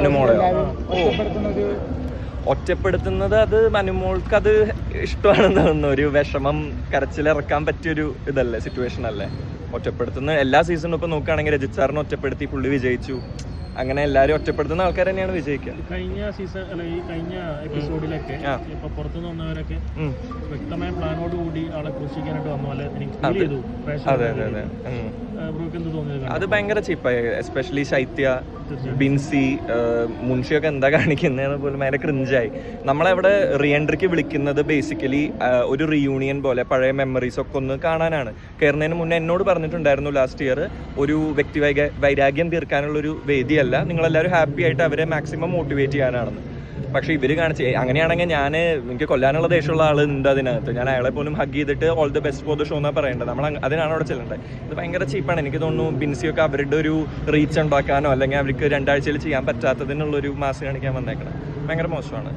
അനുമോൾ. ഒറ്റപ്പെടുത്തുന്നത് അത് മനുമോൾക്ക് അത് ഇഷ്ടമാണെന്ന് തോന്നുന്നു. ഒരു വിഷമം കരച്ചിലിറക്കാൻ പറ്റിയൊരു ഇതല്ലേ സിറ്റുവേഷൻ അല്ലേ? ഒറ്റപ്പെടുത്തുന്ന എല്ലാ സീസണും ഇപ്പൊ നോക്കുകയാണെങ്കിൽ രജിത് സാറിനെ ഒറ്റപ്പെടുത്തി പുള്ളി വിജയിച്ചു. അങ്ങനെ എല്ലാരും ഒറ്റപ്പെടുത്തുന്ന ആൾക്കാർ തന്നെയാണ് വിജയിക്കുക. കഴിഞ്ഞ സീസൺ അല്ല ഈ കഴിഞ്ഞ എപ്പിസോഡിലൊക്കെ. ഇപ്പൊ പുറത്തുനിന്ന് വന്നവരൊക്കെ വ്യക്തമായ പ്ലാനോട് കൂടി ആളെ ക്രൂശിക്കാനായിട്ട് വന്നു. അല്ലെ അതെ. അതെ അതെ. അതെ ഭയങ്കര ചീപ്പായി. എസ്പെഷ്യലി ശൈത്യ ബിൻസി മുൻഷിയൊക്കെ എന്താ കാണിക്കുന്നതെന്ന് പോലും ഭയങ്കര ക്രിഞ്ചായി നമ്മളവിടെ റീ എൻട്രിക്ക് വിളിക്കുന്നത് ബേസിക്കലി ഒരു റീയൂണിയൻ പോലെ പഴയ മെമ്മറീസ് ഒക്കെ ഒന്ന് കാണാനാണ്. കയറുന്നതിന് മുന്നേ എന്നോട് പറഞ്ഞിട്ടുണ്ടായിരുന്നു ലാസ്റ്റ് ഇയർ ഒരു വ്യക്തി വൈകാ വൈരാഗ്യം തീർക്കാനുള്ള ഒരു വേദിയല്ല. നിങ്ങളെല്ലാവരും ഹാപ്പി ആയിട്ട് അവരെ മാക്സിമം മോട്ടിവേറ്റ് ചെയ്യാനാണെന്ന്. പക്ഷെ ഇവർ കാണിച്ച് അങ്ങനെയാണെങ്കിൽ ഞാൻ എനിക്ക് കൊല്ലാനുള്ള ദേഷ്യമുള്ള ഉണ്ട് അതിനകത്ത്. ഞാൻ അയാളെ പോലും ഹഗ് ചെയ്തിട്ട് all the best for the show എന്നാ പറയേണ്ടത്. നമ്മൾ അതിനാണ് അവിടെ ചെല്ലേണ്ടത്. ഇത് ഭയങ്കര ചീപ്പാണ് എനിക്ക് തോന്നുന്നു ബിൻസിയൊക്കെ അവരുടെ ഒരു റീച്ച് ഉണ്ടാക്കാനോ അല്ലെങ്കിൽ അവർക്ക് രണ്ടാഴ്ചയിൽ ചെയ്യാൻ പറ്റാത്തതിനുള്ളൊരു മാസ് കാണിക്കാൻ വന്നേക്കണം. ഭയങ്കര മോശമാണ്.